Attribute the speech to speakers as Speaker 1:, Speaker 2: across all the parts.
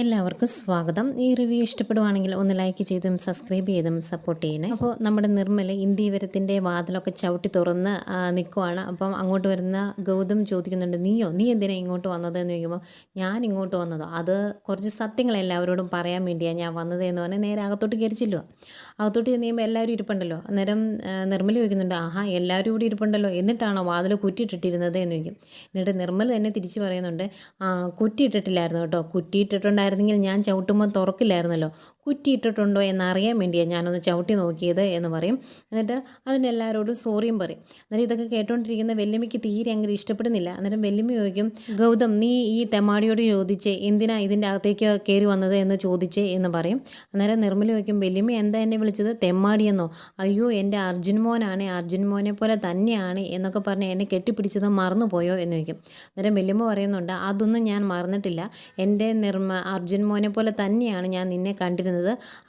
Speaker 1: എല്ലാവർക്കും സ്വാഗതം. ഈ റിവ്യൂ ഇഷ്ടപ്പെടുവാണെങ്കിൽ ഒന്ന് ലൈക്ക് ചെയ്തും സബ്സ്ക്രൈബ് ചെയ്തും സപ്പോർട്ട് ചെയ്യണേ. അപ്പോൾ നമ്മുടെ നിർമ്മൽ ഇന്ത്യവരത്തിന്റെ വാതിലൊക്കെ ചവിട്ടി തുറന്ന് നിൽക്കുവാണ് അപ്പം അങ്ങോട്ട് വരുന്ന ഗൗതം ചോദിക്കുന്നുണ്ട് നീയോ നീ എന്തിനാ ഇങ്ങോട്ട് വന്നത്? എന്ന് ചോദിക്കുമ്പോൾ ഞാൻ ഇങ്ങോട്ട് വന്നതോ. അത് കുറച്ച് സത്യങ്ങൾ എല്ലാവരോടും പറയാൻ വേണ്ടിയാണ് ഞാൻ വന്നത് എന്ന് പറഞ്ഞാൽ നേരെ അകത്തോട്ട് കയറിച്ചില്ലോ അകത്തോട്ട് ചെന്ന് കഴിയുമ്പോൾ എല്ലാവരും ഇരിപ്പുണ്ടല്ലോ. അന്നേരം നിർമ്മല ചോദിക്കുന്നുണ്ട് ആഹാ എല്ലാവരും കൂടി ഇരിപ്പുണ്ടല്ലോ. എന്നിട്ടാണോ വാതിൽ കുറ്റിയിട്ടിട്ടിരുന്നത്? എന്ന് ചോദിക്കും. എന്നിട്ട് നിർമ്മൽ തന്നെ തിരിച്ച് പറയുന്നുണ്ട് കുറ്റിയിട്ടിട്ടില്ലായിരുന്നു കേട്ടോ. കുറ്റിയിട്ടിട്ടുണ്ടായിരുന്നെങ്കിൽ ഞാൻ ചവിട്ടുമ്പോൾ തുറക്കില്ലായിരുന്നല്ലോ. കുറ്റിയിട്ടിട്ടുണ്ടോ എന്നറിയാൻ വേണ്ടിയാണ് ഞാനൊന്ന് ചവിട്ടി നോക്കിയത് എന്ന് പറയും. എന്നിട്ട് അതിനെല്ലാവരോടും സോറിയും പറയും. എന്നിട്ട് ഇതൊക്കെ കേട്ടുകൊണ്ടിരിക്കുന്ന വെല്ലുമിക്ക് തീരെ അങ്ങനെ ഇഷ്ടപ്പെടുന്നില്ല. അന്നേരം വെല്ലുമി ചോദിക്കും ഗൗതം നീ ഈ തെമാടിയോട് ചോദിച്ച് എന്തിനാ ഇതിന്റെ അകത്തേക്ക് കയറി വന്നത് എന്ന് ചോദിച്ച് എന്ന് പറയും. അന്നേരം നിർമ്മല ചോദിക്കും വെല്ലുമി എന്താ എന്നെ വിളിച്ചത്? തെമ്മാടിയെന്നോ? അയ്യോ എന്റെ അർജുൻ മോനാണ്. അർജുൻ മോനെ പോലെ തന്നെയാണ് എന്നൊക്കെ പറഞ്ഞ് എന്നെ കെട്ടിപ്പിടിച്ചത് മറന്നുപോയോ എന്ന് ചോദിക്കും. അന്നേരം വെല്ലുമ്മ പറയുന്നുണ്ട് അതൊന്നും ഞാൻ മറന്നിട്ടില്ല. എന്റെ നിർമ്മ അർജുൻ മോനെ പോലെ തന്നെയാണ് ഞാൻ നിന്നെ കണ്ടിരുന്നത്.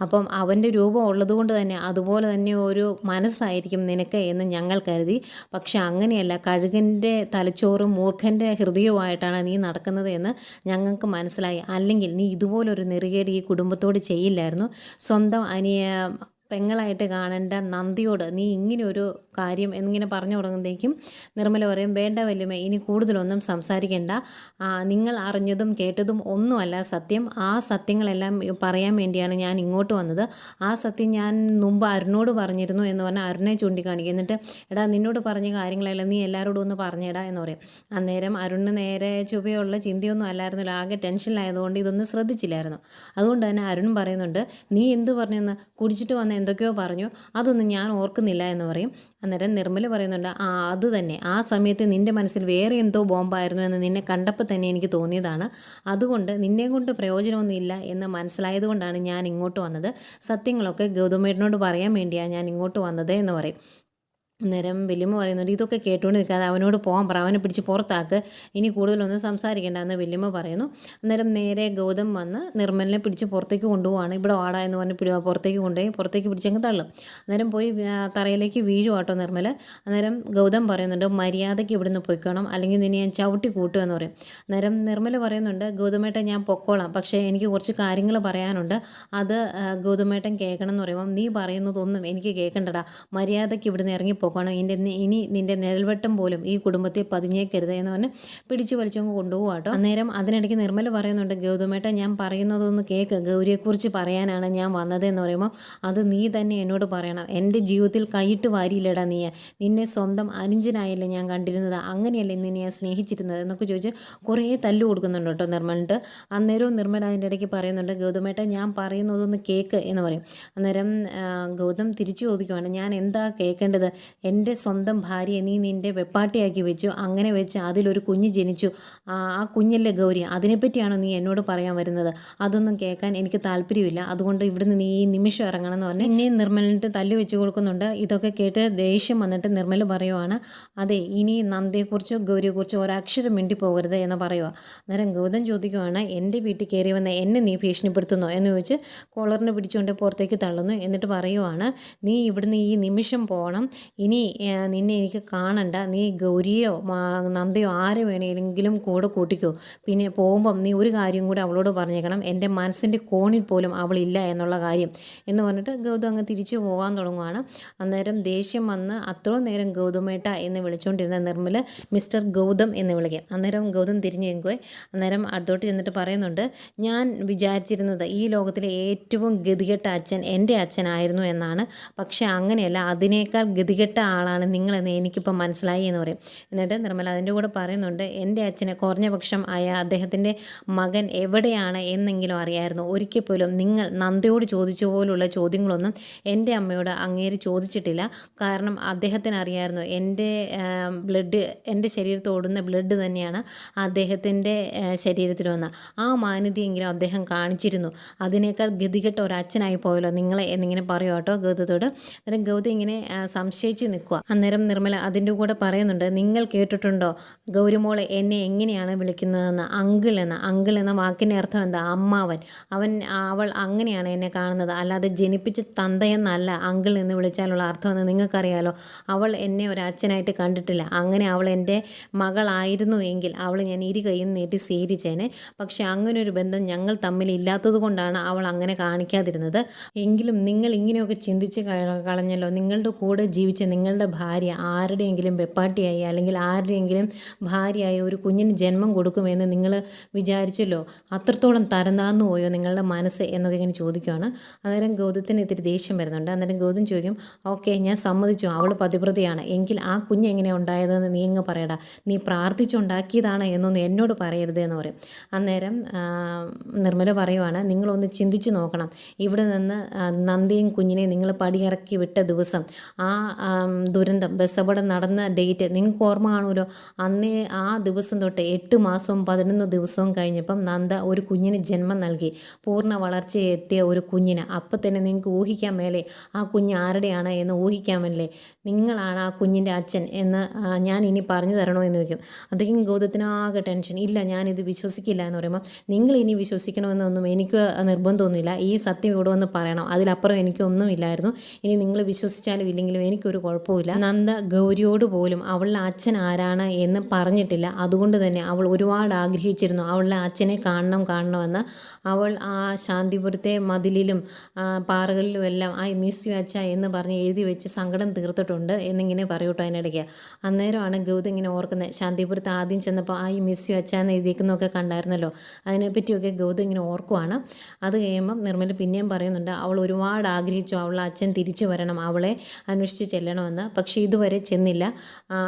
Speaker 1: അപ്പം അവന്റെ രൂപം ഉള്ളതുകൊണ്ട് തന്നെ അതുപോലെ തന്നെ ഒരു മനസ്സായിരിക്കും നിനക്ക് എന്ന് ഞങ്ങൾ കരുതി. പക്ഷെ അങ്ങനെയല്ല കഴുകന്റെ തലച്ചോറും മൂർഖന്റെ ഹൃദയവുമായിട്ടാണ് നീ നടക്കുന്നത് എന്ന് ഞങ്ങൾക്ക് മനസ്സിലായി. അല്ലെങ്കിൽ നീ ഇതുപോലൊരു നെറുകേട് ഈ കുടുംബത്തോട് ചെയ്യില്ലായിരുന്നു. സ്വന്തം അനിയ പെങ്ങളായിട്ട് കാണേണ്ട നന്ദിയോട് നീ ഇങ്ങനെ ഒരു കാര്യം എന്നിങ്ങനെ പറഞ്ഞു തുടങ്ങുമ്പോഴേക്കും നിർമ്മല പറയും വേണ്ട വല്യമ്മ ഇനി കൂടുതലൊന്നും സംസാരിക്കേണ്ട. നിങ്ങൾ അറിഞ്ഞതും കേട്ടതും ഒന്നുമല്ല സത്യം. ആ സത്യങ്ങളെല്ലാം പറയാൻ വേണ്ടിയാണ് ഞാൻ ഇങ്ങോട്ട് വന്നത്. ആ സത്യം ഞാൻ മുമ്പ് അരുണോട് പറഞ്ഞിരുന്നു എന്ന് പറഞ്ഞാൽ അരുണെ ചൂണ്ടിക്കാണിക്കും. എന്നിട്ട് എടാ നിന്നോട് പറഞ്ഞ കാര്യങ്ങളെല്ലാം നീ എല്ലാവരോടും ഒന്ന് പറഞ്ഞേടാ എന്ന് പറയും. അന്നേരം അരുണിന് നേരെ ചുവയുള്ള ചിന്തയൊന്നും അല്ലായിരുന്നല്ലോ. ആകെ ടെൻഷനിലായതുകൊണ്ട് ഇതൊന്നും ശ്രദ്ധിച്ചില്ലായിരുന്നു. അതുകൊണ്ട് തന്നെ അരുൺ പറയുന്നുണ്ട് നീ എന്തു പറഞ്ഞെന്ന്? കുടിച്ചിട്ട് വന്ന എന്തൊക്കെയോ പറഞ്ഞു. അതൊന്നും ഞാൻ ഓർക്കുന്നില്ല എന്ന് പറയും. അന്നേരം നിർമ്മല പറയുന്നുണ്ട് ആ അത് തന്നെ. ആ സമയത്ത് നിന്റെ മനസ്സിൽ വേറെ എന്തോ ബോംബായിരുന്നു എന്ന് നിന്നെ കണ്ടപ്പോൾ തന്നെ എനിക്ക് തോന്നിയതാണ്. അതുകൊണ്ട് നിന്നെ കൊണ്ട് പ്രയോജനമൊന്നുമില്ല എന്ന് മനസ്സിലായതുകൊണ്ടാണ് ഞാൻ ഇങ്ങോട്ട് വന്നത്. സത്യങ്ങളൊക്കെ ഗൗതമേട്ടനോട് പറയാൻ വേണ്ടിയാണ് ഞാൻ ഇങ്ങോട്ട് വന്നത് എന്ന് പറയും. അന്നേരം വല്യമ്മ പറയുന്നുണ്ട് ഇതൊക്കെ കേട്ടുകൊണ്ട് നിൽക്കാതെ അവനോട് പോകാൻ പറ അവനെ പിടിച്ച് പുറത്താക്ക്. ഇനി കൂടുതലൊന്നും സംസാരിക്കേണ്ട എന്ന് വല്യമ്മ പറയുന്നു. അന്നേരം നേരെ ഗൗതം വന്ന് നിർമ്മലിനെ പിടിച്ച് പുറത്തേക്ക് കൊണ്ടുപോവാണ്. ഇവിടെ വാടാ എന്ന് പറഞ്ഞ് പിടി- പുറത്തേക്ക് കൊണ്ടുപോയി പുറത്തേക്ക് പിടിച്ചങ്ങ് തള്ളും. അന്നേരം പോയി തറയിലേക്ക് വീഴും കേട്ടോ നിർമ്മൽ അന്നേരം ഗൗതം പറയുന്നുണ്ട് മര്യാദയ്ക്ക് ഇവിടുന്ന് പൊയ്ക്കണം. അല്ലെങ്കിൽ നിന്നെ ഞാൻ ചവിട്ടി കൂട്ടും എന്ന് പറയും. അന്നേരം നിർമ്മൽ പറയുന്നുണ്ട് ഗൗതമേട്ടൻ ഞാൻ പൊക്കോളാം. പക്ഷേ എനിക്ക് കുറച്ച് കാര്യങ്ങൾ പറയാനുണ്ട്. അത് ഗൗതമേട്ടൻ കേൾക്കണം എന്ന് പറയുമ്പോൾ നീ പറയുന്നതൊന്നും എനിക്ക് കേൾക്കണ്ടടാ. മര്യാദയ്ക്ക് ഇവിടുന്ന് ഇറങ്ങിപ്പോക്കണം ഇന്റെ ഇനി നിന്റെ നിഴൽവട്ടം പോലും ഈ കുടുംബത്തെ പതിഞ്ഞേക്കരുത് എന്ന് പറഞ്ഞ് പിടിച്ചു വലിച്ചങ്ങ് കൊണ്ടുപോകും കേട്ടോ അന്നേരം അതിനിടയ്ക്ക് നിർമ്മൽ പറയുന്നുണ്ട് ഗൗതമേട്ട ഞാൻ പറയുന്നതൊന്ന് കേൾക്ക് ഗൗരിയെക്കുറിച്ച് പറയാനാണ് ഞാൻ വന്നതെന്ന് പറയുമ്പോൾ അത് നീ തന്നെ എന്നോട് പറയണം. എന്റെ ജീവിതത്തിൽ കൈയിട്ട് വാരിയില്ലടാ നീ. നിന്നെ സ്വന്തം അനുജനായല്ലേ ഞാൻ കണ്ടിരുന്നത്. അങ്ങനെയല്ലേ നിന്നെ ഞാൻ സ്നേഹിച്ചിരുന്നത്? എന്നൊക്കെ ചോദിച്ച് കുറേ തല്ലു കൊടുക്കുന്നുണ്ട് കേട്ടോ നിർമ്മലിട്ട് അന്നേരവും നിർമ്മൽ അതിന്റെ ഇടയ്ക്ക് പറയുന്നുണ്ട് ഗൗതമേട്ട ഞാൻ പറയുന്നതൊന്ന് കേക്ക് എന്ന് പറയും. അന്നേരം ഗൗതം തിരിച്ചു ചോദിക്കുവാണ് ഞാൻ എന്താ കേൾക്കേണ്ടത് എന്റെ സ്വന്തം ഭാര്യയെ നീ നിന്റെ വെപ്പാട്ടിയാക്കി വെച്ചു. അങ്ങനെ വെച്ച് അതിലൊരു കുഞ്ഞ് ജനിച്ചു. ആ കുഞ്ഞല്ലേ ഗൗരി? അതിനെപ്പറ്റിയാണോ നീ എന്നോട് പറയാൻ വരുന്നത്? അതൊന്നും കേൾക്കാൻ എനിക്ക് താല്പര്യമില്ല. അതുകൊണ്ട് ഇവിടുന്ന് നീ ഈ നിമിഷം ഇറങ്ങണം എന്ന് പറഞ്ഞ് എന്നെ നിർമ്മലിട്ട് തല്ലു വെച്ച് കൊടുക്കുന്നുണ്ട്. ഇതൊക്കെ കേട്ട് ദേഷ്യം വന്നിട്ട് നിർമ്മൽ പറയുവാണ് അതെ ഇനി നന്ദയെക്കുറിച്ചോ ഗൗരിയെക്കുറിച്ചോ ഒരക്ഷരം മിണ്ടി പോകരുത് എന്ന് പറയുക അന്നേരം ഗൗതം ചോദിക്കുവാണ് എന്റെ വീട്ടിൽ കയറി വന്ന എന്നെ നീ ഭീഷണിപ്പെടുത്തുന്നോ? എന്ന് ചോദിച്ച് കോളറിനെ പിടിച്ചുകൊണ്ട് പുറത്തേക്ക് തള്ളുന്നു. എന്നിട്ട് പറയുവാണ് നീ ഇവിടുന്ന് ഈ നിമിഷം പോകണം ഇനി നിന്നെ എനിക്ക് കാണണ്ട. നീ ഗൗരിയോ നന്ദിയോ ആരെ വേണമെങ്കിലും കൂടെ കൂട്ടിക്കോ. പിന്നെ പോകുമ്പം നീ ഒരു കാര്യം കൂടി അവളോട് പറഞ്ഞേക്കണം. എന്റെ മനസ്സിന്റെ കോണിൽ പോലും അവളില്ല എന്നുള്ള കാര്യം. എന്ന് പറഞ്ഞിട്ട് ഗൗതം അങ്ങ് തിരിച്ചു പോകാൻ തുടങ്ങുവാണ്. അന്നേരം ദേഷ്യം വന്ന് അത്രയും നേരം ഗൗതമേട്ട എന്ന് വിളിച്ചുകൊണ്ടിരുന്ന നിർമ്മൽ മിസ്റ്റർ ഗൗതം എന്ന് വിളിക്കാം. അന്നേരം ഗൗതം തിരിഞ്ഞു നിൽക്കുകയും അന്നേരം അടുത്തോട്ട് ചെന്നിട്ട് പറയുന്നുണ്ട് ഞാൻ വിചാരിച്ചിരുന്നത് ഈ ലോകത്തിലെ ഏറ്റവും ഗതികെട്ട അച്ഛൻ എന്റെ അച്ഛനായിരുന്നു എന്നാണ്. പക്ഷേ അങ്ങനെയല്ല അതിനേക്കാൾ ഗതികെട്ട ആളാണ് നിങ്ങളെന്ന് എനിക്കിപ്പോൾ മനസ്സിലായി എന്ന് പറയും. എന്നിട്ട് നിർമ്മല അതിന്റെ കൂടെ പറയുന്നുണ്ട് എന്റെ അച്ഛനെ കുറഞ്ഞ പക്ഷം ആയ അദ്ദേഹത്തിന്റെ മകൻ എവിടെയാണ് എന്നെങ്കിലും അറിയായിരുന്നു. ഒരിക്കൽ പോലും നിങ്ങൾ നന്ദയോട് ചോദിച്ച പോലുള്ള ചോദ്യങ്ങളൊന്നും എന്റെ അമ്മയോട് അങ്ങേര് ചോദിച്ചിട്ടില്ല. കാരണം അദ്ദേഹത്തിന് അറിയായിരുന്നു എന്റെ ബ്ലഡ് എന്റെ ശരീരത്തോടുന്ന ബ്ലഡ് തന്നെയാണ് അദ്ദേഹത്തിന്റെ ശരീരത്തിൽ വന്ന. ആ മാന്യതയെങ്കിലും അദ്ദേഹം കാണിച്ചിരുന്നു. അതിനേക്കാൾ ഗതികെട്ട ഒരു അച്ഛനായി പോയല്ലോ നിങ്ങളെ എന്നിങ്ങനെ പറയും കേട്ടോ ഗൗതത്തോട്. അന്നേരം ഗൗതം ഇങ്ങനെ ആ, സംശയിച്ച് നിൽക്കുക. അന്നേരം നിർമ്മല അതിന്റെ കൂടെ പറയുന്നുണ്ട് നിങ്ങൾ കേട്ടിട്ടുണ്ടോ? ഗൗരിമോളെ എന്നെ എങ്ങനെയാണ് വിളിക്കുന്നതെന്ന്? അങ്കിൾ എന്ന അങ്കിൾ എന്ന വാക്കിന്റെ അർത്ഥം എന്താ? അമ്മാവൻ. അവൻ അവൾ അങ്ങനെയാണ് എന്നെ കാണുന്നത്. അല്ലാതെ ജനിപ്പിച്ച തന്തയെന്നല്ല അങ്കിൾ എന്ന് വിളിച്ചാലുള്ള അർത്ഥമെന്ന് നിങ്ങൾക്കറിയാലോ? അവൾ എന്നെ ഒരു അച്ഛനായിട്ട് കണ്ടിട്ടില്ല. അങ്ങനെ അവൾ എന്റെ മകളായിരുന്നു എങ്കിൽ അവൾ ഞാൻ ഇരു കൈയും നീട്ടി സ്വീകരിച്ചേനെ. പക്ഷെ അങ്ങനെ ഒരു ബന്ധം ഞങ്ങൾ തമ്മിൽ ഇല്ലാത്തത് കൊണ്ടാണ് അവൾ അങ്ങനെ കാണിക്കാതിരുന്നത്. എങ്കിലും നിങ്ങൾ ഇങ്ങനെയൊക്കെ ചിന്തിച്ച് കളഞ്ഞല്ലോ. നിങ്ങളുടെ കൂടെ ജീവിച്ച നിങ്ങളുടെ ഭാര്യ ആരുടെയെങ്കിലും വെപ്പാട്ടിയായി അല്ലെങ്കിൽ ആരുടെയെങ്കിലും ഭാര്യയായി ഒരു കുഞ്ഞിന് ജന്മം കൊടുക്കുമെന്ന് നിങ്ങൾ വിചാരിച്ചല്ലോ അത്രത്തോളം തരന്താന്നു പോയോ നിങ്ങളുടെ മനസ്സ് എന്നൊക്കെ ഇങ്ങനെ ചോദിക്കുകയാണ് അന്നേരം ഗൗതത്തിന് ഇത്തിരി ദേഷ്യം വരുന്നുണ്ട്. അന്നേരം ഗൗതം ചോദിക്കും ഓക്കെ ഞാൻ സമ്മതിച്ചു. അവൾ പതിവ്രതയാണ്. എങ്കിൽ ആ കുഞ്ഞ് എങ്ങനെ ഉണ്ടായതെന്ന് നീ അങ്ങ് പറയടാ. നീ പ്രാർത്ഥിച്ചുണ്ടാക്കിയതാണ് എന്നൊന്നും എന്നോട് പറയരുത് എന്ന് പറയും. അന്നേരം നിർമ്മല പറയുവാണ് നിങ്ങളൊന്ന് ചിന്തിച്ചു നോക്കണം. ഇവിടെ നിന്ന് നന്ദിയും കുഞ്ഞിനെയും നിങ്ങൾ പടിയിറക്കി വിട്ട ദിവസം ആം, ദുരന്തം ബസ് അപകടം നടന്ന ഡേറ്റ് നിങ്ങൾക്ക് ഓർമ്മ കാണുമല്ലോ? അന്നേ ആ ദിവസം തൊട്ട് എട്ട് മാസവും പതിനൊന്ന് ദിവസവും കഴിഞ്ഞപ്പം നന്ദ ഒരു കുഞ്ഞിന് ജന്മം നൽകി. പൂർണ വളർച്ചയെത്തിയ ഒരു കുഞ്ഞിന്. അപ്പം തന്നെ നിങ്ങൾക്ക് ഊഹിക്കാൻ മേലെ ആ കുഞ്ഞ് ആരുടെയാണ് എന്ന് ഊഹിക്കാമല്ലേ നിങ്ങളാണ് ആ കുഞ്ഞിന്റെ അച്ഛൻ എന്ന് ഞാൻ ഇനി പറഞ്ഞു തരണോ എന്ന് ചോദിക്കും. അദ്ദേഹം ഗൗതത്തിനാകെ ടെൻഷൻ. ഇല്ല ഞാനിത് വിശ്വസിക്കില്ല എന്ന് പറയുമ്പോൾ നിങ്ങൾ ഇനി വിശ്വസിക്കണമെന്നൊന്നും എനിക്ക് നിർബന്ധമൊന്നുമില്ല. ഈ സത്യം ഇവിടെ വന്ന് പറയണം. അതിലപ്പുറം എനിക്കൊന്നും ഇല്ലായിരുന്നു. ഇനി നിങ്ങൾ വിശ്വസിച്ചാലും ഇല്ലെങ്കിലും എനിക്കൊരു കുഴപ്പമില്ല. നന്ദ ഗൗരിയോട് പോലും അവളുടെ അച്ഛൻ ആരാണ് എന്ന് പറഞ്ഞിട്ടില്ല. അതുകൊണ്ട് തന്നെ അവൾ ഒരുപാട് ആഗ്രഹിച്ചിരുന്നു അവളുടെ അച്ഛനെ കാണണം കാണണമെന്ന്. അവൾ ആ ശാന്തിപുരത്തെ മതിലിലും പാറകളിലും എല്ലാം ഐ മിസ് യു അച്ഛ എന്ന് പറഞ്ഞ് എഴുതി വെച്ച് സങ്കടം തീർത്തിട്ടുണ്ട് എന്നിങ്ങനെ പറയൂട്ടോ അതിനിടയ്ക്ക്. അന്നേരമാണ് ഗൗതം ഇങ്ങനെ ഓർക്കുന്നത്. ശാന്തിപുരത്ത് ആദ്യം ചെന്നപ്പോൾ ഐ മിസ് യു അച്ഛ എന്ന് എഴുതിയിരിക്കുന്നതൊക്കെ കണ്ടായിരുന്നല്ലോ. അതിനെപ്പറ്റിയൊക്കെ ഗൗതം ഇങ്ങനെ ഓർക്കുവാണ്. അത് കഴിയുമ്പം നിർമ്മല പിന്നെയും പറയുന്നുണ്ട് അവൾ ഒരുപാട് ആഗ്രഹിച്ചു അവളുടെ അച്ഛൻ തിരിച്ചു വരണം. അവളെ അന്വേഷിച്ച് ചെല്ലണമെന്ന് പക്ഷേ ഇതുവരെ ചെന്നില്ല.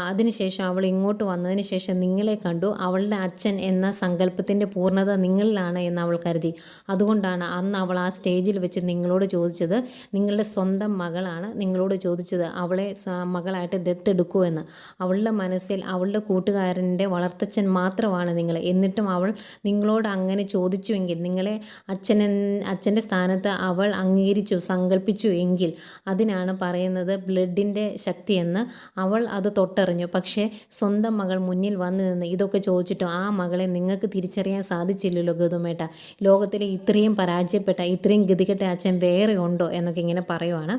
Speaker 1: അതിനുശേഷം അവൾ ഇങ്ങോട്ട് വന്നതിന് ശേഷം നിങ്ങളെ കണ്ടു. അവളുടെ അച്ഛൻ എന്ന സങ്കല്പത്തിന്റെ പൂർണത നിങ്ങളിലാണ് എന്ന് അവൾ കരുതി. അതുകൊണ്ടാണ് അന്ന് അവൾ ആ സ്റ്റേജിൽ വെച്ച് നിങ്ങളോട് ചോദിച്ചത്. നിങ്ങളുടെ സ്വന്തം മകളാണ് നിങ്ങളോട് ചോദിച്ചത്. അവളെ മകളായിട്ട് ദത്തെടുക്കൂ എന്ന്. അവളുടെ മനസ്സിൽ അവളുടെ കൂട്ടുകാരന്റെ വളർത്തച്ഛൻ മാത്രമാണ് നിങ്ങൾ എന്നിട്ടും അവൾ നിങ്ങളോട് അങ്ങനെ ചോദിച്ചുവെങ്കിൽ നിങ്ങളെ അച്ഛൻ അച്ഛന്റെ സ്ഥാനത്ത് അവൾ അംഗീകരിച്ചു സങ്കല്പിച്ചു എങ്കിൽ അതിനാണ് പറയുന്നത് ബ്ലഡിന്റെ ശക്തിയെന്ന് അവൾ അത് തൊട്ടറിഞ്ഞു. പക്ഷേ സ്വന്തം മകൾ മുന്നിൽ വന്നു നിന്ന് ഇതൊക്കെ ചോദിച്ചിട്ടും ആ മകളെ നിങ്ങൾക്ക് തിരിച്ചറിയാൻ സാധിച്ചില്ലല്ലോ ഗതുമേട്ട. ലോകത്തിലെ ഇത്രയും പരാജയപ്പെട്ട ഇത്രയും ഗതികെട്ട അച്ഛൻ വേറെ ഉണ്ടോ എന്നൊക്കെ ഇങ്ങനെ പറയുവാണ്.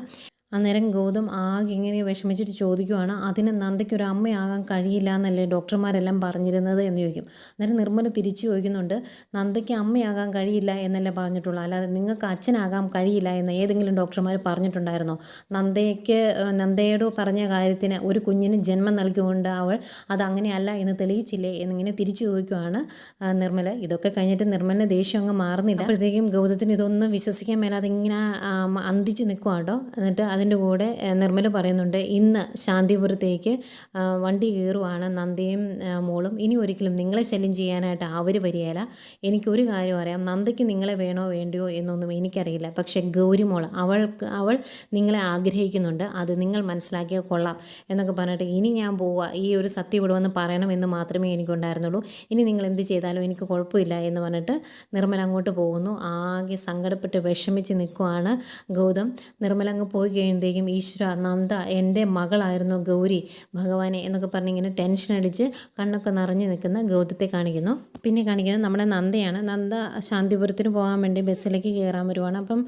Speaker 1: അന്നേരം ഗൗതം ആകെ ഇങ്ങനെ വിഷമിച്ചിട്ട് ചോദിക്കുവാണ് അതിന് നന്ദയ്ക്ക് ഒരു അമ്മയാകാൻ കഴിയില്ല എന്നല്ലേ ഡോക്ടർമാരെല്ലാം പറഞ്ഞിരുന്നത്? എന്ന് ചോദിക്കും. അന്നേരം നിർമ്മല തിരിച്ചു ചോദിക്കുന്നുണ്ട് നന്ദയ്ക്ക് അമ്മയാകാൻ കഴിയില്ല എന്നല്ലേ പറഞ്ഞിട്ടുള്ളൂ. അല്ലാതെ നിങ്ങൾക്ക് അച്ഛനാകാൻ കഴിയില്ല എന്ന് ഏതെങ്കിലും ഡോക്ടർമാർ പറഞ്ഞിട്ടുണ്ടായിരുന്നോ? നന്ദയ്ക്ക് നന്ദയോട് പറഞ്ഞ കാര്യത്തിന് ഒരു കുഞ്ഞിന് ജന്മം നൽകിക്കൊണ്ട് അവൾ അത് അങ്ങനെയല്ല എന്ന് തെളിയിച്ചില്ലേ? എന്നിങ്ങനെ തിരിച്ചു ചോദിക്കുവാണ് നിർമ്മല. ഇതൊക്കെ കഴിഞ്ഞിട്ട് നിർമ്മലിന് ദേഷ്യം അങ്ങ് മാറുന്നില്ല. അപ്പോഴത്തേക്കും ഗൗതത്തിന് ഇതൊന്നും വിശ്വസിക്കാൻ മേലാതെ ഇങ്ങനെ അന്തിച്ച് നിൽക്കുവാട്ടോ എന്നിട്ട് അതിന്റെ കൂടെ നിർമ്മൽ പറയുന്നുണ്ട് ഇന്ന് ശാന്തിപുരത്തേക്ക് വണ്ടി കയറുവാണ് നന്ദയും മോളും. ഇനി ഒരിക്കലും നിങ്ങളെ ശല്യം ചെയ്യാനായിട്ട് അവർ വരികയില്ല എനിക്കൊരു കാര്യം അറിയാം. നന്ദയ്ക്ക് നിങ്ങളെ വേണോ വേണ്ടയോ എന്നൊന്നും എനിക്കറിയില്ല. പക്ഷേ ഗൗരിമോൾ അവൾക്ക് അവൾ നിങ്ങളെ ആഗ്രഹിക്കുന്നുണ്ട്. അത് നിങ്ങൾ മനസ്സിലാക്കിയാൽ കൊള്ളാം. എന്നൊക്കെ പറഞ്ഞിട്ട് ഇനി ഞാൻ പോവുക ഈ ഒരു സത്യം ഇവിടെ വന്ന് പറയണമെന്ന് മാത്രമേ എനിക്കുണ്ടായിരുന്നുള്ളൂ. ഇനി നിങ്ങൾ എന്ത് ചെയ്താലും എനിക്ക് കുഴപ്പമില്ല എന്ന് പറഞ്ഞിട്ട് നിർമ്മല അങ്ങോട്ട് പോകുന്നു. ആകെ സങ്കടപ്പെട്ട് വിഷമിച്ച് നിൽക്കുവാണ് ഗൗതം. നിർമ്മല അങ്ങ് പോയി കഴിയുമ്പോഴത്തേക്കും ഈശ്വര നന്ദ എന്റെ മകളായിരുന്നു ഗൗരി ഭഗവാനെ എന്നൊക്കെ പറഞ്ഞ് ഇങ്ങനെ ടെൻഷൻ അടിച്ച് കണ്ണൊക്കെ നിറഞ്ഞു നിൽക്കുന്ന ഗൗതത്തെ കാണിക്കുന്നു. പിന്നെ കാണിക്കുന്നത് നമ്മുടെ നന്ദയാണ്. നന്ദ ശാന്തിപുരത്തിന് പോകാൻ വേണ്ടി ബസ്സിലേക്ക് കയറാൻ വരുവാണ്. അപ്പം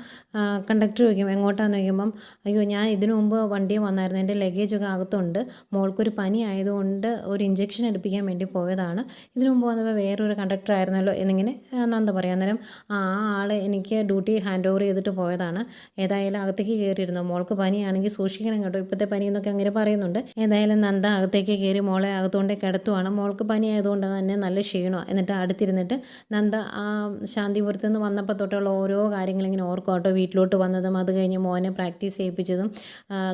Speaker 1: കണ്ടക്ടർ ചോദിക്കും എങ്ങോട്ടാന്ന്? ചോദിക്കുമ്പം അയ്യോ ഞാൻ ഇതിനു മുമ്പ് വണ്ടി വന്നായിരുന്നു. എന്റെ ലഗേജൊക്കെ അകത്തുണ്ട്. മോൾക്കൊരു പനി ആയതുകൊണ്ട് ഒരു ഇഞ്ചക്ഷൻ എടുപ്പിക്കാൻ വേണ്ടി പോയതാണ്. ഇതിനു മുമ്പ് വന്നപ്പോൾ വേറൊരു കണ്ടക്ടർ ആയിരുന്നല്ലോ എന്നിങ്ങനെ നന്ദ പറയാം. അന്നേരം ആ ആൾ എനിക്ക് ഡ്യൂട്ടി ഹാൻഡ് ഓവർ ചെയ്തിട്ട് പോയതാണ്. ഏതായാലും അകത്തേക്ക് കയറിയിരുന്നു. മോൾക്ക് പനിയാണെങ്കിൽ സൂക്ഷിക്കണം കേട്ടോ. ഇപ്പോഴത്തെ പനി എന്നൊക്കെ അങ്ങനെ പറയുന്നുണ്ട്. ഏതായാലും നന്ദ അകത്തേക്ക് കയറി മോളെ അകത്തുകൊണ്ടേ കിടത്തുവാണ്. മോൾക്ക് പനി ആയതുകൊണ്ട് തന്നെ നല്ല ക്ഷീണമാണ് എന്നിട്ട് അടുത്തിരുന്നിട്ട് നന്ദ ആ ശാന്തിപുരത്ത് നിന്ന് വന്നപ്പോൾ തൊട്ടുള്ള ഓരോ കാര്യങ്ങളിങ്ങനെ ഓർക്കും കേട്ടോ. വീട്ടിലോട്ട് വന്നതും അത് കഴിഞ്ഞ് മോനെ പ്രാക്ടീസ് ചെയ്യിപ്പിച്ചതും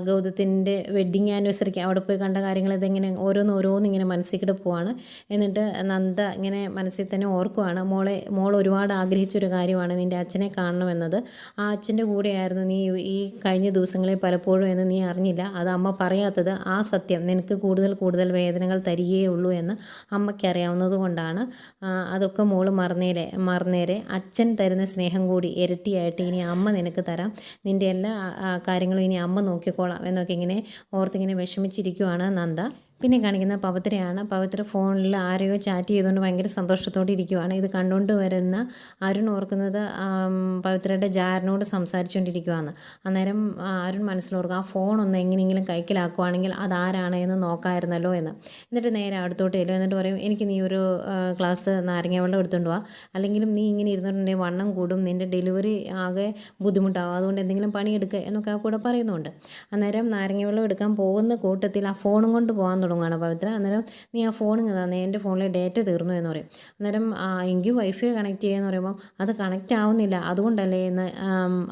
Speaker 1: ഗൗതത്തിന്റെ വെഡ്ഡിങ് ആനിവേഴ്സറിക്ക് അവിടെ പോയി കണ്ട കാര്യങ്ങൾ ഇതെങ്ങനെ ഓരോന്ന് ഓരോന്ന് ഇങ്ങനെ മനസ്സിൽ പോവാണ്. എന്നിട്ട് നന്ദ ഇങ്ങനെ മനസ്സിൽ തന്നെ ഓർക്കുവാണ് മോളെ മോൾ ഒരുപാട് ആഗ്രഹിച്ചൊരു കാര്യമാണ് നിന്റെ അച്ഛനെ കാണണമെന്നത്. ആ അച്ഛന്റെ കൂടെയായിരുന്നു നീ ഈ കഴിഞ്ഞ ദിവസങ്ങളിൽ ദിവസങ്ങളിൽ പലപ്പോഴും എന്ന് നീ അറിഞ്ഞില്ല. അത് അമ്മ പറയാത്തത് ആ സത്യം നിനക്ക് കൂടുതൽ കൂടുതൽ വേദനകൾ തരികയേ ഉള്ളൂ എന്ന് അമ്മയ്ക്കറിയാവുന്നത് കൊണ്ടാണ് അതൊക്കെ മോൾ മറന്നേരെ മറന്നേരെ. അച്ഛൻ തരുന്ന സ്നേഹം കൂടി ഇരട്ടിയായിട്ട് ഇനി അമ്മ നിനക്ക് തരാം. നിന്റെ എല്ലാ കാര്യങ്ങളും ഇനി അമ്മ നോക്കിക്കോളാം എന്നൊക്കെ ഇങ്ങനെ ഓർത്തിങ്ങനെ വിഷമിച്ചിരിക്കുവാണ് നന്ദ. പിന്നെ കാണിക്കുന്ന പവിത്രയാണ്. പവിത്ര ഫോണിൽ ആരെയോ ചാറ്റ് ചെയ്തുകൊണ്ട് ഭയങ്കര സന്തോഷത്തോടെ ഇരിക്കുവാണ്. ഇത് കണ്ടുകൊണ്ട് വരുന്ന അരുൺ ഓർക്കുന്നത് പവിത്രയുടെ ജാരനോട് സംസാരിച്ചുകൊണ്ടിരിക്കുവാണ്. അന്നേരം അരുൺ മനസ്സിലോർക്കും ആ ഫോൺ ഒന്ന് എങ്ങനെയെങ്കിലും കൈക്കലാക്കുവാണെങ്കിൽ അതാരാണ് എന്ന് നോക്കാമായിരുന്നല്ലോ എന്ന്. എന്നിട്ട് നേരെ അടുത്തോട്ട് ചെല്ലും. എന്നിട്ട് പറയും എനിക്ക് നീ ഒരു ക്ലാസ് നാരങ്ങ വെള്ളം എടുത്തുകൊണ്ട് വാ. അല്ലെങ്കിലും നീ ഇങ്ങനെ ഇരുന്നിട്ടുണ്ടെങ്കിൽ വണ്ണം കൂടും. നിന്റെ ഡെലിവറി ആകെ ബുദ്ധിമുട്ടാവും. അതുകൊണ്ട് എന്തെങ്കിലും പണിയെടുക്കുക എന്നൊക്കെ ആ കൂടെ പറയുന്നുണ്ട്. അന്നേരം നാരങ്ങ വെള്ളം എടുക്കാൻ പോകുന്ന കൂട്ടത്തിൽ ആ ഫോണും കൊണ്ട് പോകാൻ തുടങ്ങുകയാണ് പവിത്ര അന്നേരം നീ ആ ഫോൺ തന്നെ എന്റെ ഫോണിലെ ഡേറ്റ തീർന്നു എന്ന് പറയും. അന്നേരം എങ്കിൽ വൈഫൈ കണക്ട് ചെയ്യുക എന്ന് പറയുമ്പോൾ അത് കണക്റ്റ് ആവുന്നില്ല. അതുകൊണ്ടല്ലേ എന്ന്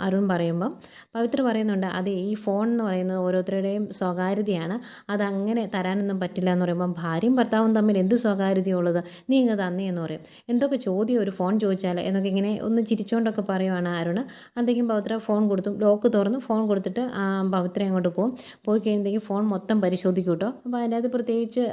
Speaker 1: അരുൺ പറയുമ്പം പവിത്ര പറയുന്നുണ്ട് അതെ ഈ ഫോൺ എന്ന് പറയുന്നത് ഓരോരുത്തരുടെയും സ്വകാര്യതയാണ്. അതങ്ങനെ തരാനൊന്നും പറ്റില്ല എന്ന് പറയുമ്പം ഭാര്യയും ഭർത്താവും തമ്മിൽ എന്ത് സ്വകാര്യതയുള്ളത്? നീ ഇങ്ങ് തന്നേ എന്ന് പറയും. എന്തൊക്കെ ചോദ്യം ഒരു ഫോൺ ചോദിച്ചാൽ എന്നൊക്കെ ഇങ്ങനെ ഒന്ന് ചിരിച്ചുകൊണ്ടൊക്കെ പറയുവാണ് അരുൺ അന്തേക്കും പവിത്ര ഫോൺ കൊടുത്തു ലോക്ക് തുറന്ന് ഫോൺ കൊടുത്തിട്ട് പവിത്ര അങ്ങോട്ട് പോകും പോയി കഴിയുമ്പോഴത്തേക്കും ഫോൺ മൊത്തം പരിശോധിക്കും കേട്ടോ. അപ്പോൾ അതിനകത്ത് പ്രത്യേകിച്ച്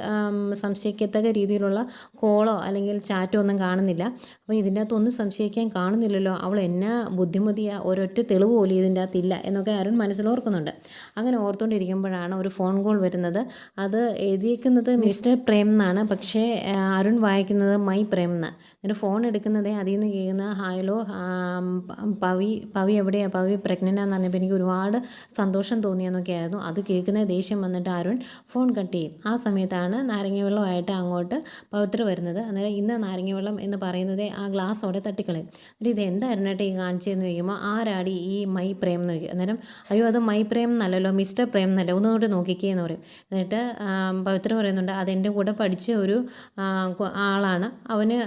Speaker 1: സംശയിക്കത്തക്ക രീതിയിലുള്ള കോളോ അല്ലെങ്കിൽ ചാറ്റോ ഒന്നും കാണുന്നില്ല. അപ്പോൾ ഇതിന്റെ അകത്ത് ഒന്നും സംശയിക്കാൻ കാണുന്നില്ലല്ലോ. അവൾ എന്നാ ബുദ്ധിമതിയാ ഒരൊറ്റ തെളിവ് പോലും ഇതിന്റെ അകത്തില്ല എന്നൊക്കെ അരുൺ മനസ്സിലോർക്കുന്നുണ്ട്. അങ്ങനെ ഓർത്തുകൊണ്ടിരിക്കുമ്പോഴാണ് ഒരു ഫോൺ കോൾ വരുന്നത്. അത് എഴുതിയേക്കുന്നത് മിസ്റ്റർ പ്രേം എന്നാണ്. പക്ഷേ അരുൺ വായിക്കുന്നത് മൈ പ്രേം എന്ന്. എന്നിട്ട് ഫോൺ എടുക്കുന്നതേ അതിൽ നിന്ന് കേൾക്കുന്ന ഹലോ പവി പവി എവിടെയാണ് പവി പ്രഗ്നന്റ് ആണെന്ന് പറഞ്ഞപ്പോൾ എനിക്ക് ഒരുപാട് സന്തോഷം തോന്നിയെന്നൊക്കെ ആയിരുന്നു അത് കേൾക്കുന്ന ദേഷ്യം വന്നിട്ട് അരുൺ ഫോൺ കട്ട് ചെയ്യും. ആ സമയത്താണ് നാരങ്ങ വെള്ളമായിട്ട് അങ്ങോട്ട് പവിത്ര വരുന്നത്. അന്നേരം ഇന്ന് നാരങ്ങ വെള്ളം എന്ന് പറയുന്നത് ആ ഗ്ലാസ്സോടെ തട്ടിക്കളയും. എന്നിട്ട് ഇത് എന്തായിരുന്നു ഈ കാണിച്ചതെന്ന് ചോദിക്കുമ്പോൾ ആരാടി ഈ മൈ പ്രേം എന്ന് ചോദിക്കും. അന്നേരം അയ്യോ അത് മൈ പ്രേം എന്നല്ലല്ലോ മിസ്റ്റർ പ്രേം എന്നല്ല ഒന്നുകൂടി നോക്കിക്കേ എന്ന് പറയും. എന്നിട്ട് പവിത്ര പറയുന്നുണ്ട് അതെന്റെ കൂടെ പഠിച്ച ഒരു ആളാണ്. അവന്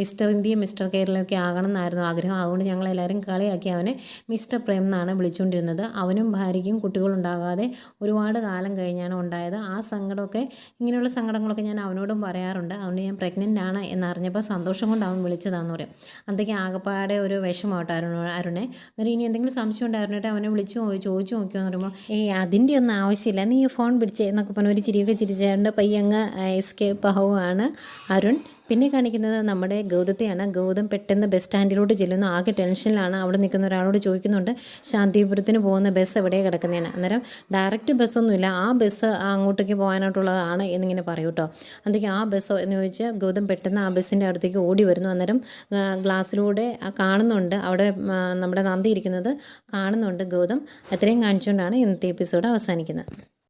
Speaker 1: മിസ്റ്റർ ഇന്ത്യ മിസ്റ്റർ കേരളമൊക്കെ ആകണം എന്നായിരുന്നു ആഗ്രഹം. അതുകൊണ്ട് ഞങ്ങളെല്ലാവരും കളിയാക്കി അവനെ മിസ്റ്റർ പ്രേം എന്നാണ് വിളിച്ചുകൊണ്ടിരുന്നത് അവനും ഭാര്യയ്ക്കും കുട്ടികളുണ്ടാകാതെ ഒരുപാട് കാലം കഴിഞ്ഞാണ് ഉണ്ടായത്. ആ സങ്കടമൊക്കെ ഇങ്ങനെയുള്ള സങ്കടങ്ങളൊക്കെ ഞാൻ അവനോടും പറയാറുണ്ട്. അതുകൊണ്ട് ഞാൻ പ്രഗ്നന്റ് ആണ് എന്നറിഞ്ഞപ്പോൾ സന്തോഷം കൊണ്ട് അവൻ വിളിച്ചതാന്ന് പറയും. അന്നത്തേക്ക് ആകപ്പാടെ ഒരു വിഷമമാട്ടോ അരുണ. അരുണെ എന്നിട്ട് ഇനി എന്തെങ്കിലും സംശയം ഉണ്ടായിരുന്നിട്ട് അവനെ വിളിച്ചു ചോദിച്ചു നോക്കിയോ എന്ന് പറയുമ്പോൾ ഏയ് അതിന്റെ ഒന്നും ആവശ്യമില്ല. നീ ഫോൺ പിടിച്ചേ എന്നൊക്കെ പറഞ്ഞ് ഒരു ചിരിയൊക്കെ ചിരിച്ചുകൊണ്ട് പയ്യങ്ങ് എസ്കേപ്പ് ആവുകയാണ് അരുൺ. പിന്നെ കാണിക്കുന്നത് നമ്മുടെ ഗൗതത്തെയാണ്. ഗൗതം പെട്ടെന്ന് ബസ് സ്റ്റാൻഡിലോട്ട് ചെല്ലുന്നു ആകെ ടെൻഷനിലാണ് അവിടെ നിൽക്കുന്ന ഒരാളോട് ചോദിക്കുന്നുണ്ട് ശാന്തിപുരത്തിന് പോകുന്ന ബസ് എവിടെ കിടക്കുന്നതാണ് അന്നേരം ഡയറക്റ്റ് ബസ്സൊന്നുമില്ല ആ ബസ് അങ്ങോട്ടേക്ക് പോകാനായിട്ടുള്ളതാണ് എന്നിങ്ങനെ പറയൂ കേട്ടോ അന്നേക്ക് ആ ബസ്സോ എന്ന് ചോദിച്ച് ഗൗതം പെട്ടെന്ന് ആ ബസ്സിന്റെ അടുത്തേക്ക് ഓടി വരുന്നു. അന്നേരം ഗ്ലാസ്സിലൂടെ കാണുന്നുണ്ട്. അവിടെ നമ്മുടെ നന്ദി ഇരിക്കുന്നത് കാണുന്നുണ്ട് ഗൗതം. അത്രയും കാണിച്ചുകൊണ്ടാണ് ഇന്നത്തെ എപ്പിസോഡ് അവസാനിക്കുന്നത്.